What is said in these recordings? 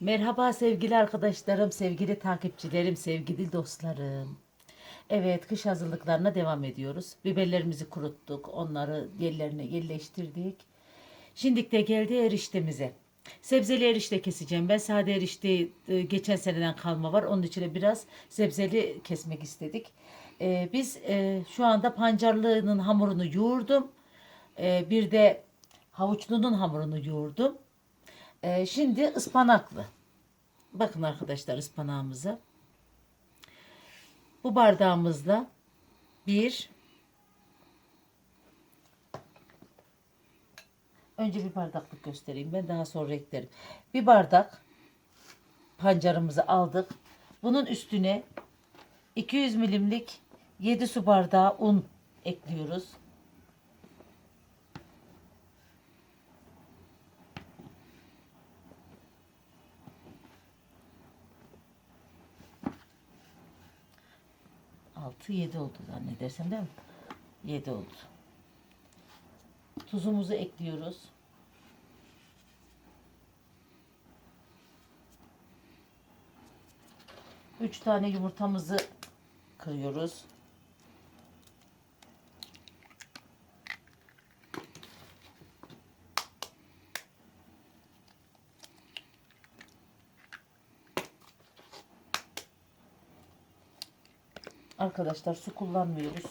Merhaba sevgili arkadaşlarım, sevgili takipçilerim, sevgili dostlarım. Evet, kış hazırlıklarına devam ediyoruz. Biberlerimizi kuruttuk, onları yerlerine yerleştirdik. Şimdi de geldi eriştemize. Sebzeli erişte keseceğim. Ben sade erişte e, geçen seneden kalma var. Onun içine biraz sebzeli kesmek istedik. E, biz e, şu anda pancarlının hamurunu yoğurdum. E, bir de havuçlunun hamurunu yoğurdum. Ee, şimdi ıspanaklı. Bakın arkadaşlar ıspanağımıza. Bu bardağımızda bir önce bir bardaklık göstereyim. Ben daha sonra eklerim. Bir bardak pancarımızı aldık. Bunun üstüne 200 milimlik 7 su bardağı un ekliyoruz. Altı yedi oldu zannedersem değil mi? Yedi oldu. Tuzumuzu ekliyoruz. Üç tane yumurtamızı kırıyoruz. Arkadaşlar su kullanmıyoruz.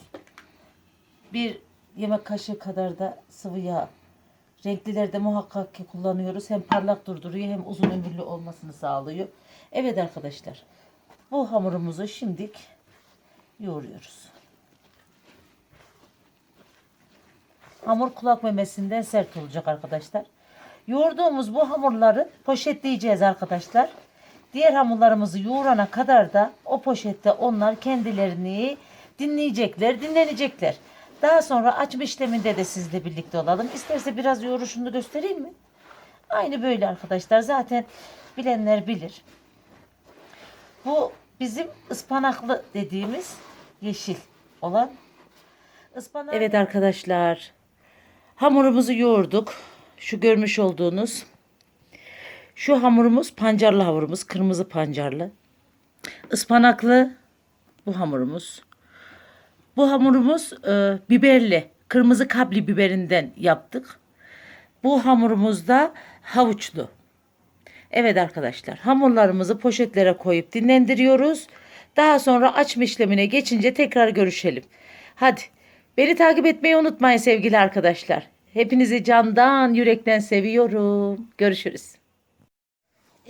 Bir yemek kaşığı kadar da sıvı yağ. Renklilerde muhakkak ki kullanıyoruz. Hem parlak durduruyor hem uzun ömürlü olmasını sağlıyor. Evet arkadaşlar. Bu hamurumuzu şimdik yoğuruyoruz. Hamur kulak memesinden sert olacak arkadaşlar. Yoğurduğumuz bu hamurları poşetleyeceğiz arkadaşlar. Diğer hamurlarımızı yoğurana kadar da o poşette onlar kendilerini dinleyecekler, dinlenecekler. Daha sonra açma işleminde de sizle birlikte olalım. İsterse biraz yoğuruşunu göstereyim mi? Aynı böyle arkadaşlar. Zaten bilenler bilir. Bu bizim ıspanaklı dediğimiz yeşil olan ıspanak. Evet arkadaşlar. Hamurumuzu yoğurduk. Şu görmüş olduğunuz şu hamurumuz pancarlı hamurumuz. Kırmızı pancarlı. Ispanaklı bu hamurumuz. Bu hamurumuz e, biberli. Kırmızı kabli biberinden yaptık. Bu hamurumuz da havuçlu. Evet arkadaşlar hamurlarımızı poşetlere koyup dinlendiriyoruz. Daha sonra açma işlemine geçince tekrar görüşelim. Hadi beni takip etmeyi unutmayın sevgili arkadaşlar. Hepinizi candan yürekten seviyorum. Görüşürüz.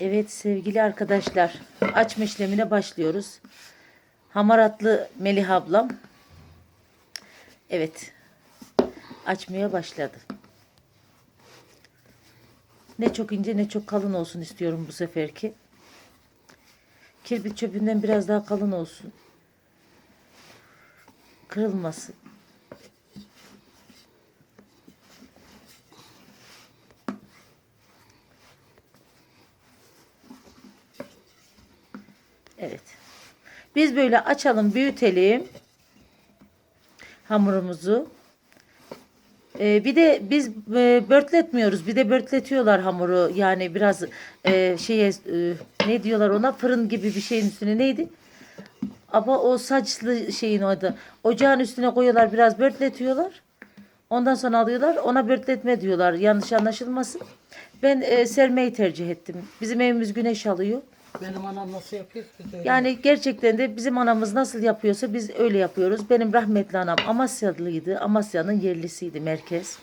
Evet sevgili arkadaşlar açma işlemine başlıyoruz. Hamaratlı Melih ablam. Evet açmaya başladı. Ne çok ince ne çok kalın olsun istiyorum bu seferki. Kirbit çöpünden biraz daha kalın olsun. Kırılmasın. Evet. Biz böyle açalım, büyütelim hamurumuzu. Ee, bir de biz e, börtletmiyoruz. Bir de börtletiyorlar hamuru. Yani biraz e, şeye e, ne diyorlar ona fırın gibi bir şeyin üstüne neydi? Ama o saçlı şeyin orada. Ocağın üstüne koyuyorlar biraz börtletiyorlar. Ondan sonra alıyorlar. Ona börtletme diyorlar. Yanlış anlaşılmasın. Ben e, sermeyi tercih ettim. Bizim evimiz güneş alıyor. Benim anam nasıl yapıyor. Yani gerçekten de bizim anamız nasıl yapıyorsa biz öyle yapıyoruz. Benim rahmetli anam Amasyalıydı. Amasya'nın yerlisiydi merkez.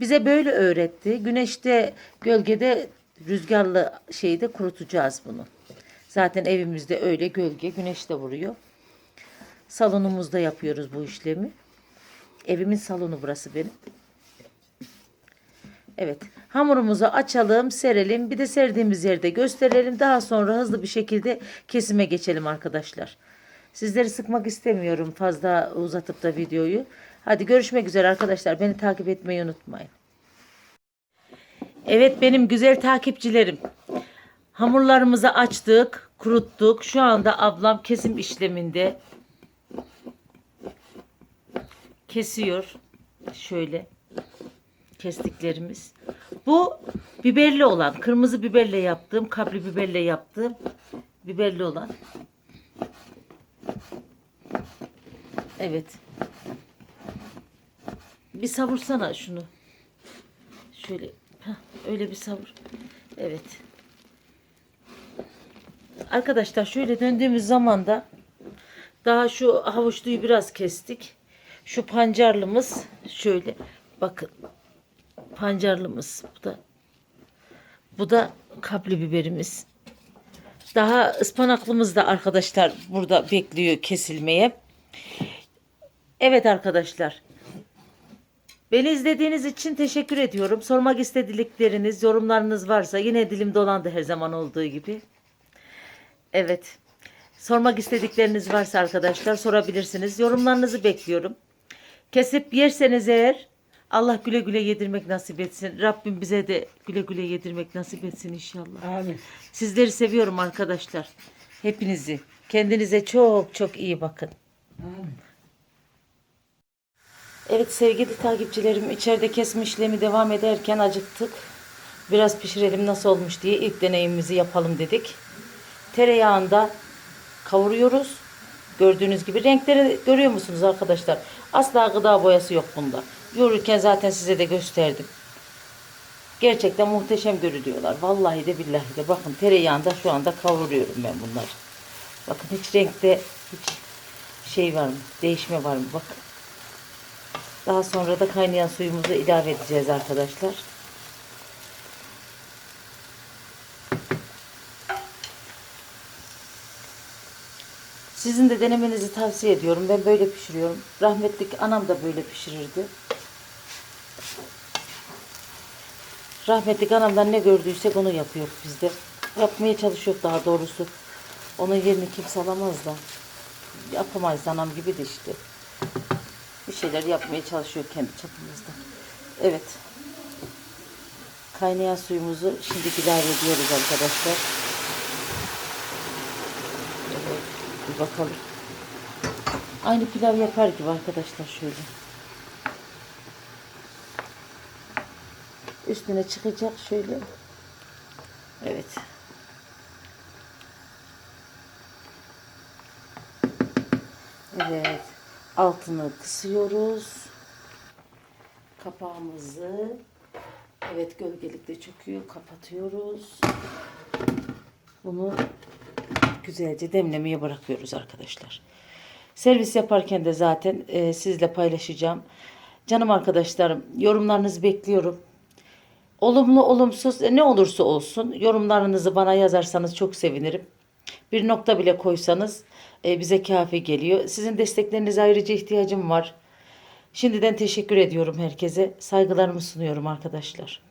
Bize böyle öğretti. Güneşte, gölgede, rüzgarlı şeyde kurutacağız bunu. Zaten evimizde öyle gölge, güneş de vuruyor. Salonumuzda yapıyoruz bu işlemi. Evimin salonu burası benim. Evet. Hamurumuzu açalım, serelim. Bir de serdiğimiz yerde gösterelim. Daha sonra hızlı bir şekilde kesime geçelim arkadaşlar. Sizleri sıkmak istemiyorum fazla uzatıp da videoyu. Hadi görüşmek üzere arkadaşlar. Beni takip etmeyi unutmayın. Evet benim güzel takipçilerim. Hamurlarımızı açtık, kuruttuk. Şu anda ablam kesim işleminde. Kesiyor. Şöyle. Kestiklerimiz. Bu biberli olan, kırmızı biberle yaptığım, kapri biberle yaptığım biberli olan. Evet. Bir savursana şunu. Şöyle. heh, öyle bir savur. Evet. Arkadaşlar şöyle döndüğümüz zaman da daha şu havuçluyu biraz kestik. Şu pancarlımız şöyle bakın. Pancarlımız bu da. Bu da kapli biberimiz. Daha ıspanaklımız da arkadaşlar burada bekliyor kesilmeye. Evet arkadaşlar. Beni izlediğiniz için teşekkür ediyorum. Sormak istedikleriniz, yorumlarınız varsa yine dilim dolandı her zaman olduğu gibi. Evet. Sormak istedikleriniz varsa arkadaşlar sorabilirsiniz. Yorumlarınızı bekliyorum. Kesip yerseniz eğer Allah güle güle yedirmek nasip etsin. Rabbim bize de güle güle yedirmek nasip etsin inşallah. Amin. Sizleri seviyorum arkadaşlar. Hepinizi. Kendinize çok çok iyi bakın. Amin. Evet sevgili takipçilerim içeride kesme işlemi devam ederken acıktık. Biraz pişirelim nasıl olmuş diye ilk deneyimimizi yapalım dedik. Tereyağında kavuruyoruz. Gördüğünüz gibi renkleri görüyor musunuz arkadaşlar? Asla gıda boyası yok bunda. Yoğururken zaten size de gösterdim. Gerçekten muhteşem görünüyorlar. Vallahi de billahi de. Bakın tereyağında şu anda kavuruyorum ben bunları. Bakın hiç renkte hiç şey var mı? Değişme var mı? Bakın. Daha sonra da kaynayan suyumuzu ilave edeceğiz arkadaşlar. Sizin de denemenizi tavsiye ediyorum. Ben böyle pişiriyorum. Rahmetlik anam da böyle pişirirdi. Rahmetlik anamdan ne gördüysek onu yapıyor bizde. Yapmaya çalışıyor daha doğrusu. Onun yerini kimse alamaz da. Yapamayız anam gibi de işte bir şeyler yapmaya çalışıyor kendi çapımızda. Evet. Kaynayan suyumuzu şimdi ilave ediyoruz arkadaşlar. Evet, bir bakalım. Aynı pilav yapar gibi arkadaşlar şöyle. Üstüne çıkacak şöyle. Evet. Evet. Altını kısıyoruz. Kapağımızı evet gölgelikte çöküyor. Kapatıyoruz. Bunu güzelce demlemeye bırakıyoruz arkadaşlar. Servis yaparken de zaten e, sizle paylaşacağım. Canım arkadaşlarım yorumlarınızı bekliyorum. Olumlu olumsuz e, ne olursa olsun yorumlarınızı bana yazarsanız çok sevinirim. Bir nokta bile koysanız e, bize kafi geliyor. Sizin desteklerinize ayrıca ihtiyacım var. Şimdiden teşekkür ediyorum herkese. Saygılarımı sunuyorum arkadaşlar.